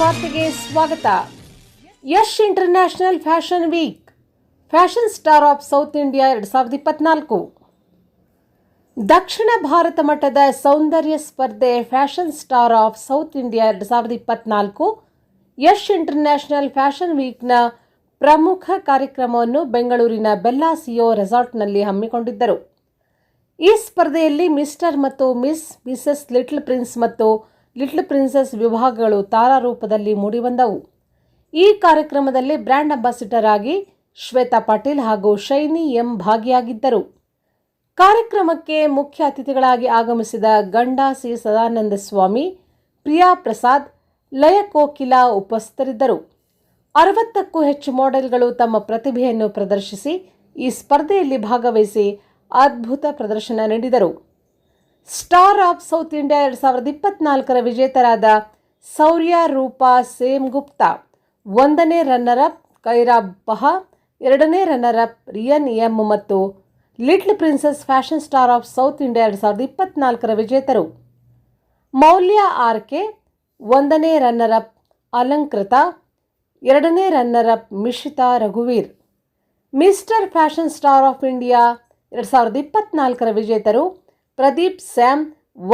ವಾರ್ತೆಗೆ ಸ್ವಾಗತ. Yash international fashion week. Fashion star of south India ಎರಡು ಸಾವಿರದ ಇಪ್ಪತ್ನಾಲ್ಕು. ದಕ್ಷಿಣ ಭಾರತ ಮಟ್ಟದ ಸೌಂದರ್ಯ ಸ್ಪರ್ಧೆ fashion star of south India ಎರಡು ಸಾವಿರದ ಇಪ್ಪತ್ನಾಲ್ಕು. ಯಶ್ ಇಂಟರ್ನ್ಯಾಷನಲ್ ಫ್ಯಾಷನ್ ವೀಕ್ನ ಪ್ರಮುಖ ಕಾರ್ಯಕ್ರಮವನ್ನು ಬೆಂಗಳೂರಿನ ಬೆಲ್ಲಾಸಿಯೋ ರೆಸಾರ್ಟ್ನಲ್ಲಿ ಹಮ್ಮಿಕೊಂಡಿದ್ದರು. ಈ ಸ್ಪರ್ಧೆಯಲ್ಲಿ ಮಿಸ್ಟರ್ ಮತ್ತು ಮಿಸ್, ಮಿಸಸ್ ಲಿಟ್ಲ್ ಪ್ರಿನ್ಸ್ ಮತ್ತು ಲಿಟ್ಲ್ ಪ್ರಿನ್ಸಸ್ ವಿಭಾಗಗಳು ತಾರಾರೂಪದಲ್ಲಿ ಮೂಡಿಬಂದವು. ಈ ಕಾರ್ಯಕ್ರಮದಲ್ಲಿ ಬ್ರ್ಯಾಂಡ್ ಅಂಬಾಸಿಡರ್ ಆಗಿ ಶ್ವೇತಾ ಪಾಟೀಲ್ ಹಾಗೂ ಶೈನಿ ಎಂ ಭಾಗಿಯಾಗಿದ್ದರು. ಕಾರ್ಯಕ್ರಮಕ್ಕೆ ಮುಖ್ಯ ಅತಿಥಿಗಳಾಗಿ ಆಗಮಿಸಿದ ಗಂಡ ಸಿ ಸದಾನಂದ ಸ್ವಾಮಿ, ಪ್ರಿಯಾ ಪ್ರಸಾದ್, ಲಯ ಕೋಕಿಲ ಉಪಸ್ಥಿತರಿದ್ದರು. ಅರವತ್ತಕ್ಕೂ ಹೆಚ್ಚು ಮಾಡೆಲ್ಗಳು ತಮ್ಮ ಪ್ರತಿಭೆಯನ್ನು ಪ್ರದರ್ಶಿಸಿ, ಈ ಸ್ಪರ್ಧೆಯಲ್ಲಿ ಭಾಗವಹಿಸಿ ಅದ್ಭುತ ಪ್ರದರ್ಶನ ನೀಡಿದರು. ಸ್ಟಾರ್ ಆಫ್ ಸೌತ್ ಇಂಡಿಯಾ ಎರಡು ಸಾವಿರದ ಇಪ್ಪತ್ನಾಲ್ಕರ ವಿಜೇತರಾದ ಸೌರ್ಯ, ರೂಪಾ, ಸೇಮ್ ಗುಪ್ತಾ. ಒಂದನೇ ರನ್ನರ್ ಅಪ್ ಕೈರಾಬ್ ಬಹಾ, ಎರಡನೇ ರನ್ನರ್ ಅಪ್ ರಿಯನ್ ಎಂ ಮತ್ತು little princess fashion star of south India ಎರಡು ಸಾವಿರದ ಇಪ್ಪತ್ನಾಲ್ಕರ ವಿಜೇತರು. ಮೌಲ್ಯ ಆರ್ ಕೆ ಒಂದನೇ ರನ್ನರ್ ಅಪ್ ಅಲಂಕೃತ, ಎರಡನೇ runner up Mishita ರಘುವೀರ್. Mister fashion star of India ಎರಡು ಸಾವಿರದ ಇಪ್ಪತ್ನಾಲ್ಕರ ವಿಜೇತರು ಪ್ರದೀಪ್, ಸ್ಯಾಮ್,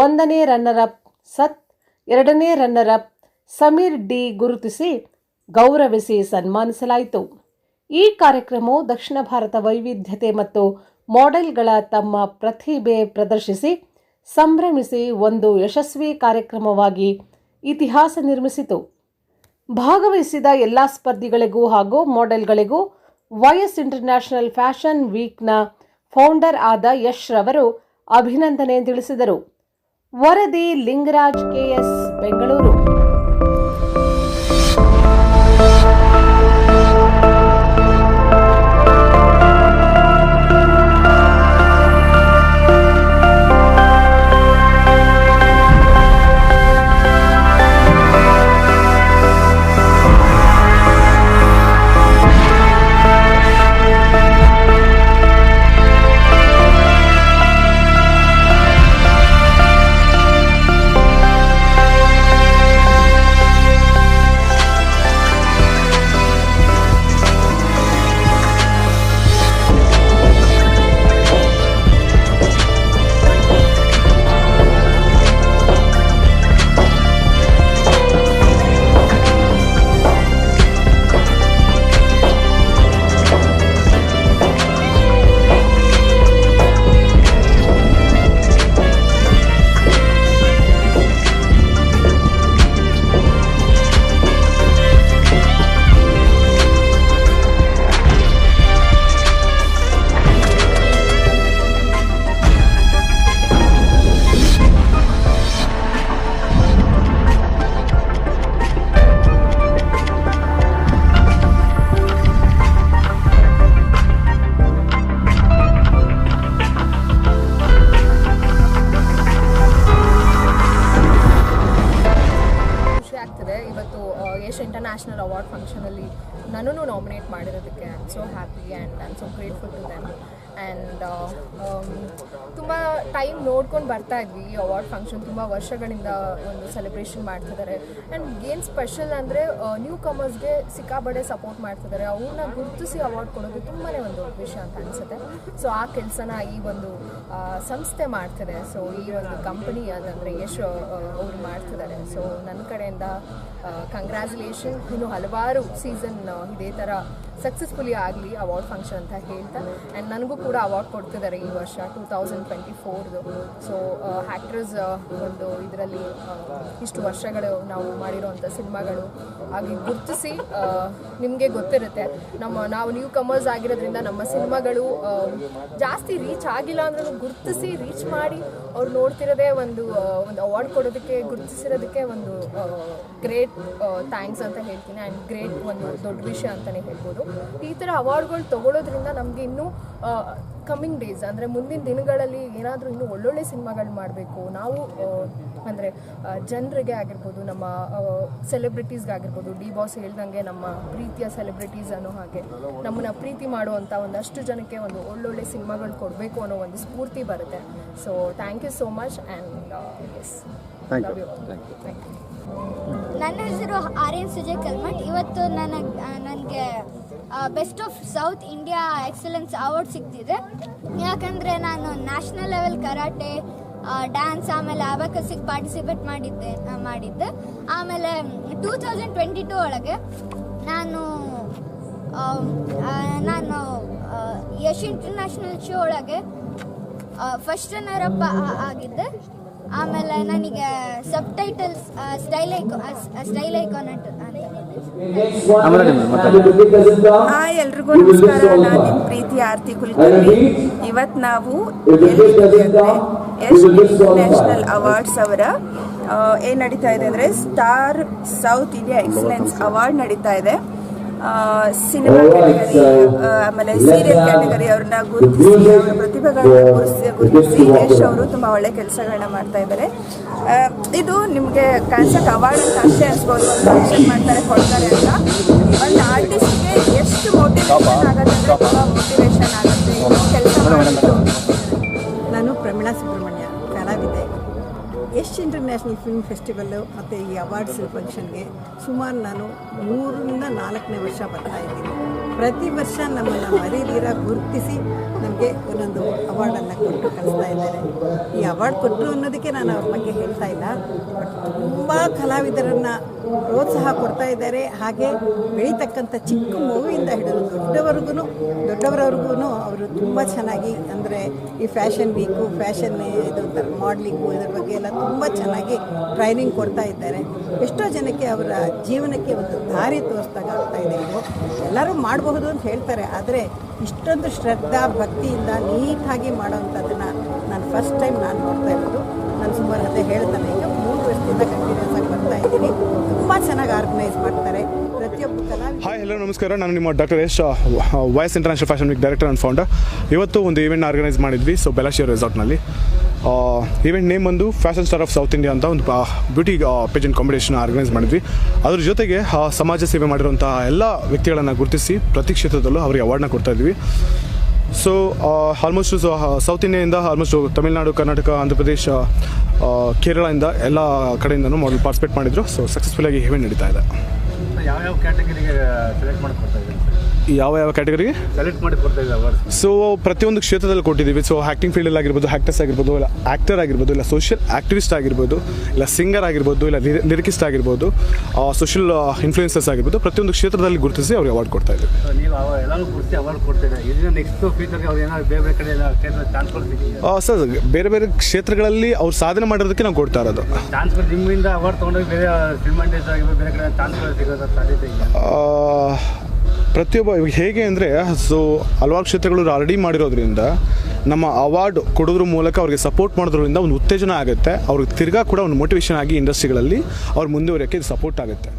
ಒಂದನೇ ರನ್ನರ್ ಅಪ್ ಸತ್, ಎರಡನೇ ರನ್ನರ್ ಅಪ್ ಸಮೀರ್ ಡಿ ಗುರುತಿಸಿ ಗೌರವಿಸಿ ಸನ್ಮಾನಿಸಲಾಯಿತು. ಈ ಕಾರ್ಯಕ್ರಮವು ದಕ್ಷಿಣ ಭಾರತ ವೈವಿಧ್ಯತೆ ಮತ್ತು ಮಾಡೆಲ್ಗಳ ತಮ್ಮ ಪ್ರತಿಭೆ ಪ್ರದರ್ಶಿಸಿ, ಸಂಭ್ರಮಿಸಿ ಒಂದು ಯಶಸ್ವಿ ಕಾರ್ಯಕ್ರಮವಾಗಿ ಇತಿಹಾಸ ನಿರ್ಮಿಸಿತು. ಭಾಗವಹಿಸಿದ ಎಲ್ಲ ಸ್ಪರ್ಧಿಗಳಿಗೂ ಹಾಗೂ ಮಾಡೆಲ್ಗಳಿಗೂ ವೈಎಸ್ ಇಂಟರ್ನ್ಯಾಷನಲ್ ಫ್ಯಾಷನ್ ವೀಕ್ನ ಫೌಂಡರ್ ಆದ ಯಶ್ ರವರು ಅಭಿನಂದನೆ ತಿಳಿಸಿದರು. ವರದಿ Lingaraj KS Bengaluru. ಮಾಡಿರೋದಕ್ಕೆ I and so happy and I am so grateful to them and ತುಂಬ ಟೈಮ್ ನೋಡ್ಕೊಂಡು ಬರ್ತಾ ಇದ್ವಿ ಈ ಅವಾರ್ಡ್ ಫಂಕ್ಷನ್ ತುಂಬ ವರ್ಷಗಳಿಂದ ಒಂದು ಸೆಲೆಬ್ರೇಷನ್ ಮಾಡ್ತಿದ್ದಾರೆ. ಆ್ಯಂಡ್ ಏನು ಸ್ಪೆಷಲ್ ಅಂದರೆ ನ್ಯೂ ಕಮರ್ಸ್ಗೆ ಸಿಕ್ಕಾಬಡೆ ಸಪೋರ್ಟ್ ಮಾಡ್ತಿದ್ದಾರೆ. ಅವ್ರನ್ನ ಗುರುತಿಸಿ ಅವಾರ್ಡ್ ಕೊಡೋದು ತುಂಬಾ ಒಂದು ವಿಷಯ ಅಂತ ಅನಿಸುತ್ತೆ. ಸೊ ಆ ಕೆಲಸನ ಈ ಒಂದು ಸಂಸ್ಥೆ ಮಾಡ್ತಿದೆ. ಸೊ ಈ ಒಂದು ಕಂಪನಿ ಅದಂದರೆ ಯಶ್ ಅವರು ಮಾಡ್ತಿದ್ದಾರೆ. ಸೊ ನನ್ನ ಕಡೆಯಿಂದ ಕಂಗ್ರ್ಯಾಚುಲೇಷನ್ ಇನ್ನು ಹಲವಾರು ಸೀಸನ್ ಇದೇ ಥರ ಸಕ್ಸಸ್ಫುಲಿ ಆಗಲಿ ಅವಾರ್ಡ್ ಫಂಕ್ಷನ್ ಅಂತ ಹೇಳ್ತಾ ಆ್ಯಂಡ್ ನನಗೂ ಕೂಡ ಅವಾರ್ಡ್ ಕೊಡ್ತಿದ್ದಾರೆ ಈ ವರ್ಷ ಟೂ ತೌಸಂಡ್ ಟ್ವೆಂಟಿ ಫೋರ್ದು ಸೊ ಆ್ಯಕ್ಟ್ರಸ್ ಒಂದು ಇದರಲ್ಲಿ ಇಷ್ಟು ವರ್ಷಗಳು ನಾವು ಮಾಡಿರೋವಂಥ ಸಿನಿಮಾಗಳು ಹಾಗೆ ಗುರುತಿಸಿ ನಿಮಗೆ ಗೊತ್ತಿರುತ್ತೆ. ನಮ್ಮ, ನಾವು ನ್ಯೂ ಕಮರ್ಸ್ ಆಗಿರೋದ್ರಿಂದ ನಮ್ಮ ಸಿನಿಮಾಗಳು ಜಾಸ್ತಿ ರೀಚ್ ಆಗಿಲ್ಲ ಅಂದ್ರೂ ಗುರುತಿಸಿ ರೀಚ್ ಮಾಡಿ ಅವ್ರು ನೋಡ್ತಿರೋದೇ ಒಂದು ಒಂದು ಅವಾರ್ಡ್ ಕೊಡೋದಕ್ಕೆ, ಗುರುತಿಸಿರೋದಕ್ಕೆ ಒಂದು ಗ್ರೇಟ್ ಥ್ಯಾಂಕ್ಸ್ ಅಂತ ಹೇಳ್ತೀನಿ. ಆ್ಯಂಡ್ ಗ್ರೇಟ್ ಒಂದು ದೊಡ್ಡ ವಿಷಯ ಅಂತಲೇ ಹೇಳ್ಬೋದು. ಈ ಥರ ಅವಾರ್ಡ್ಗಳು ತೊಗೊಳೋದ್ರಿಂದ ನಮಗೆ ಇನ್ನೂ ಕಮ್ಮಿಂಗ್ ಡೇಸ್ ಅಂದರೆ ಮುಂದಿನ ದಿನಗಳಲ್ಲಿ ಏನಾದರೂ ಇನ್ನೂ ಒಳ್ಳೊಳ್ಳೆ ಸಿನಿಮಾಗಳು ಮಾಡಬೇಕು. ನಾವು ಅಂದರೆ ಜನರಿಗೆ ಆಗಿರ್ಬೋದು ನಮ್ಮ ಸೆಲೆಬ್ರಿಟೀಸ್ಗಾಗಿರ್ಬೋದು ಡಿ ಬಾಸ್ ಹೇಳ್ದಂಗೆ ನಮ್ಮ ಪ್ರೀತಿಯ ಸೆಲೆಬ್ರಿಟೀಸ್ ಅನ್ನೋ ಹಾಗೆ ನಮ್ಮನ್ನ ಪ್ರೀತಿ ಮಾಡುವಂಥ ಒಂದಷ್ಟು ಜನಕ್ಕೆ ಒಂದು ಒಳ್ಳೊಳ್ಳೆ ಸಿನಿಮಾಗಳು ಕೊಡಬೇಕು ಅನ್ನೋ ಒಂದು ಸ್ಫೂರ್ತಿ ಬರುತ್ತೆ. So thank you so much and yes thank you ನನ್ನ ಹೆಸರು ಆರ್ಯನ್ ಸುಜಯ್ ಕಲ್ಮಠ್. ಇವತ್ತು ನನಗೆ ನನಗೆ best of south India excellence award ಸಿಗ್ತಿದೆ. ಯಾಕಂದರೆ ನಾನು ನ್ಯಾಷನಲ್ ಲೆವೆಲ್ ಕರಾಟೆ ಡ್ಯಾನ್ಸ್ ಆಮೇಲೆ ಅಬಕಸಿಗೆ ಪಾರ್ಟಿಸಿಪೇಟ್ ಮಾಡಿದ್ದೆ ಮಾಡಿದ್ದೆ. ಆಮೇಲೆ ಟೂ ತೌಸಂಡ್ ಟ್ವೆಂಟಿ ಟೂ ಒಳಗೆ ನಾನು ನಾನು ಯಶ್ ಇಂಟರ್ನ್ಯಾಷನಲ್ ಶೋ ಒಳಗೆ ಫಸ್ಟ್ ರನ್ನರ್ ಅಪ್ ಆಗಿದ್ದೆ. ಆಮೇಲೆ ನನಗೆ subtitles style icon style icon ಅಂತ ಹಾಯ್ ಎಲ್ರಿಗೂ ನಮಸ್ಕಾರ. ನಾನು ನಿಮ್ಮ ಪ್ರೀತಿ ಆರತಿ ಕುಲಕರ್ಣಿ. ಇವತ್ತು ನಾವು ಎಸ್ ಇಂಟರ್ನ್ಯಾಷನಲ್ ಅವಾರ್ಡ್ಸ್ ಅವರ ಏನು ನಡೀತಾ ಇದೆ ಅಂದರೆ star south India excellence award ನಡೀತಾ ಇದೆ. ಸಿನಿಮಾ ಕ್ಯಾಟಗರಿ ಆಮೇಲೆ ಸೀರಿಯಲ್ ಕ್ಯಾಟಗರಿ ಅವ್ರನ್ನ ಗುರುತಿಸಿ, ಅವರ ಪ್ರತಿಭೆಗಳನ್ನ ಗುರುತಿಸಿ ಗುರುತಿಸಿ ಯಶ್ ಅವರು ತುಂಬ ಒಳ್ಳೆ ಕೆಲಸಗಳನ್ನ ಮಾಡ್ತಾ ಇದ್ದಾರೆ. ಇದು ನಿಮಗೆ ಕಾನ್ಸೆಪ್ಟ್ ಅವಾರ್ಡ್ ಅಂತ ಅಷ್ಟೇ ಅನ್ಸ್ಬೋದು. ಒಂದು ಮಾಡ್ತಾರೆ, ಕೊಡ್ತಾರೆ ಅಂತ. ಒಂದು ಆರ್ಟಿಸ್ಟ್ಗೆ ಎಷ್ಟು ಮೋಟಿವೇಶನ್ ಆಗುತ್ತೆ ತುಂಬ ಮೋಟಿವೇಶನ್ ಆಗುತ್ತೆ. ಕೆಲಸ ಮಾಡಿದ್ದು ನಾನು Pramila Subrahmanya. Yash international film festival ಮತ್ತು ಈ ಅವಾರ್ಡ್ಸ್ ಫಂಕ್ಷನ್ಗೆ ಸುಮಾರು ನಾನು ಮೂರರಿಂದ ನಾಲ್ಕನೇ ವರ್ಷ ಬರ್ತಾ ಇದ್ದೀನಿ. ಪ್ರತಿ ವರ್ಷ ನಮ್ಮನ್ನು ಮರೀದಿರ ಗುರುತಿಸಿ ನಮಗೆ ಒಂದೊಂದು ಅವಾರ್ಡನ್ನು ಕೊಟ್ಟು ಕಳಿಸ್ತಾ ಇದ್ದಾರೆ. ಈ ಅವಾರ್ಡ್ ಕೊಟ್ಟರು ಅನ್ನೋದಕ್ಕೆ ನಾನು ಅವ್ರ ಬಗ್ಗೆ ಹೇಳ್ತಾ ಇಲ್ಲ. ತುಂಬ ಕಲಾವಿದರನ್ನು ಪ್ರೋತ್ಸಾಹ ಕೊಡ್ತಾ ಇದ್ದಾರೆ. ಹಾಗೆ ಬೆಳೀತಕ್ಕಂಥ ಚಿಕ್ಕ ಮಗುವಿಂದ ಹಿಡಿದು ದೊಡ್ಡವರೆಗೂ ದೊಡ್ಡವರವ್ರಿಗೂ ಅವರು ತುಂಬ ಚೆನ್ನಾಗಿ ಅಂದರೆ ಈ ಫ್ಯಾಷನ್ ವೀಕು ಫ್ಯಾಷನ್ ಇದು ಮಾಡ್ಲಿಂಗು ಇದ್ರ ಬಗ್ಗೆ ಎಲ್ಲ ತುಂಬ ಚೆನ್ನಾಗಿ ಟ್ರೈನಿಂಗ್ ಕೊಡ್ತಾ ಇದ್ದಾರೆ. ಎಷ್ಟೋ ಜನಕ್ಕೆ ಅವರ ಜೀವನಕ್ಕೆ ಒಂದು ದಾರಿ ತೋರಿಸ್ದಾಗ ಆಗ್ತಾ ಇದೆ. ಇದು ಎಲ್ಲರೂ ಮಾಡಬಹುದು ಅಂತ ಹೇಳ್ತಾರೆ, ಆದರೆ ಇಷ್ಟೊಂದು ಶ್ರದ್ಧಾ, ಭಕ್ತಿಯಿಂದ ನೀಟಾಗಿ ಮಾಡೋವಂಥದ್ದನ್ನು ನಾನು ಫಸ್ಟ್ ಟೈಮ್ ನಾನು ನೋಡ್ತಾ ಇರೋದು. ನಾನು ಸುಮಾರು ಅದೇ ಹೇಳ್ತಾನೆ. ಈಗ ಮೂರು ವರ್ಷದಿಂದ ಕಂಟಿನ್ಯೂಸ್ ಆಗಿ ಬರ್ತಾ ಇದ್ದೀನಿ. ತುಂಬ ಚೆನ್ನಾಗಿ ಆರ್ಗನೈಸ್ ಮಾಡ್ತಾರೆ. ಹಾಯ್ ಹಲೋ ನಮಸ್ಕಾರ. ನಾನು ನಿಮ್ಮ doctor Yash voice international fashion week director and founder ಇವತ್ತು ಒಂದು ಈವೆಂಟ್ ಆರ್ಗನೈಸ್ ಮಾಡಿದ್ವಿ ಸೊ ಬೆಲಾಶಿಯರ್ ರೆಸಾರ್ಟ್ನಲ್ಲಿ ಈವೆಂಟ್ ನೇಮ್ ಬಂದು fashion star of south India ಅಂತ ಒಂದು ಬ್ಯೂಟಿ ಪೇಜೆಂಟ್ ಕಾಂಪಿಟೇಷನ್ ಆರ್ಗನೈಸ್ ಮಾಡಿದ್ವಿ. ಅದ್ರ ಜೊತೆಗೆ ಸಮಾಜ ಸೇವೆ ಮಾಡಿರುವಂತಹ ಎಲ್ಲ ವ್ಯಕ್ತಿಗಳನ್ನು ಗುರುತಿಸಿ ಪ್ರತಿ ಕ್ಷೇತ್ರದಲ್ಲೂ ಅವರಿಗೆ ಅವಾರ್ಡ್ನ ಕೊಡ್ತಾ ಇದ್ವಿ. ಸೊ ಆಲ್ಮೋಸ್ಟ್ ಸೌತ್ ಇಂಡಿಯಾದಿಂದ ಆಲ್ಮೋಸ್ಟ್ ತಮಿಳುನಾಡು ಕರ್ನಾಟಕ ಆಂಧ್ರ ಪ್ರದೇಶ ಇಂದ ಎಲ್ಲ ಕಡೆಯಿಂದನೂ ಮೊದಲು ಪಾರ್ಟಿಸಿಪೇಟ್ ಮಾಡಿದ್ರು. ಸೊ ಸಕ್ಸಸ್ಫುಲ್ಲಾಗಿ ಇವೆಂಟ್ ನಡೀತಾ ಇದೆ. ಯಾವ ಯಾವ ಕ್ಯಾಟಗರಿಗೆ ಸೆಲೆಕ್ಟ್ ಯಾವ ಯಾವ ಕ್ಯಾಟಗರಿಗೆ ಸೆಲೆಕ್ಟ್ ಮಾಡಿ ಕೊಡ್ತಾ ಇದ್ದಾರೆ ಸೊ ಪ್ರತಿಯೊಂದು ಕ್ಷೇತ್ರದಲ್ಲಿ ಕೊಟ್ಟಿದ್ದೀವಿ. ಸೊ ಆ್ಯಕ್ಟಿಂಗ್ ಫೀಲ್ಡಲ್ಲಿ ಆಗಿರ್ಬೋದು ಆಕ್ಟರ್ಸ್ ಆಗಿರ್ಬೋದು ಇಲ್ಲ ಆ್ಯಕ್ಟರ್ ಆಗಿರ್ಬೋದು ಇಲ್ಲ ಸೋಷಿಯಲ್ ಆ್ಯಕ್ಟಿವಿಸ್ಟ್ ಆಗಿರ್ಬೋದು ಇಲ್ಲ ಸಿಂಗರ್ ಆಗಿರ್ಬೋದು ಇಲ್ಲ ಲಿರಿಕಿಸ್ಟ್ ಆಗಿರ್ಬೋದು ಸೋಷಿಯಲ್ ಇನ್ಫ್ಲೂಯೆನ್ಸಸ್ ಆಗಿರ್ಬೋದು ಪ್ರತಿಯೊಂದು ಕ್ಷೇತ್ರದಲ್ಲಿ ಗುರುತಿಸಿ ಅವ್ರಿಗೆ ಅವಾರ್ಡ್ ಕೊಡ್ತಾ ಇದ್ದೀವಿ. ನೀವು ಎಲ್ಲರೂ ಕುರಿಸಿ ಅವಾರ್ಡ್ ಕೊಡ್ತಾ ನೆಕ್ಸ್ಟ್ ಫ್ಯೂಚರ್ಗೆ ಅವ್ರು ಏನಾದ್ರು ಬೇರೆ ಬೇರೆ ಕಡೆ ಎಲ್ಲ ಕ್ಷೇತ್ರ ಚಾನ್ಸ್ ಕೊಡ್ತೀವಿ ಸರ್ ಬೇರೆ ಬೇರೆ ಕ್ಷೇತ್ರಗಳಲ್ಲಿ ಅವ್ರು ಸಾಧನೆ ಮಾಡಿರೋದಕ್ಕೆ ನಾವು ಕೊಡ್ತಾ ಇರೋದು. ಚಾನ್ಸ್ ನಿಮ್ಮಿಂದ ಅವಾರ್ಡ್ ತೊಗೊಂಡೋಗಿ ಬೇರೆ ಫಿಲ್ಮ್ ಇಂಡಸ್ಟ್ರಿ ಆಗಿರ್ಬೋದು ಬೇರೆ ಕಡೆ ಚಾನ್ಸ್ಗಳು ಸಿಗೋದ್ರ ಸಾಧ್ಯತೆ ಪ್ರತಿಯೊಬ್ಬ ಹೇಗೆ ಅಂದರೆ ಸೊ ಹಲವಾರು ಕ್ಷೇತ್ರಗಳು ಆಲ್ರೆಡಿ ಮಾಡಿರೋದ್ರಿಂದ ನಮ್ಮ ಅವಾರ್ಡ್ ಕೊಡೋದ್ರ ಮೂಲಕ ಅವ್ರಿಗೆ ಸಪೋರ್ಟ್ ಮಾಡೋದ್ರಿಂದ ಒಂದು ಉತ್ತೇಜನ ಆಗುತ್ತೆ. ಅವ್ರಿಗೆ ತಿರ್ಗಾ ಕೂಡ ಒಂದು ಮೋಟಿವೇಶನ್ ಆಗಿ ಇಂಡಸ್ಟ್ರಿಗಳಲ್ಲಿ ಅವ್ರು ಮುಂದುವರಿಯೋಕ್ಕೆ ಇದು ಸಪೋರ್ಟ್ ಆಗುತ್ತೆ.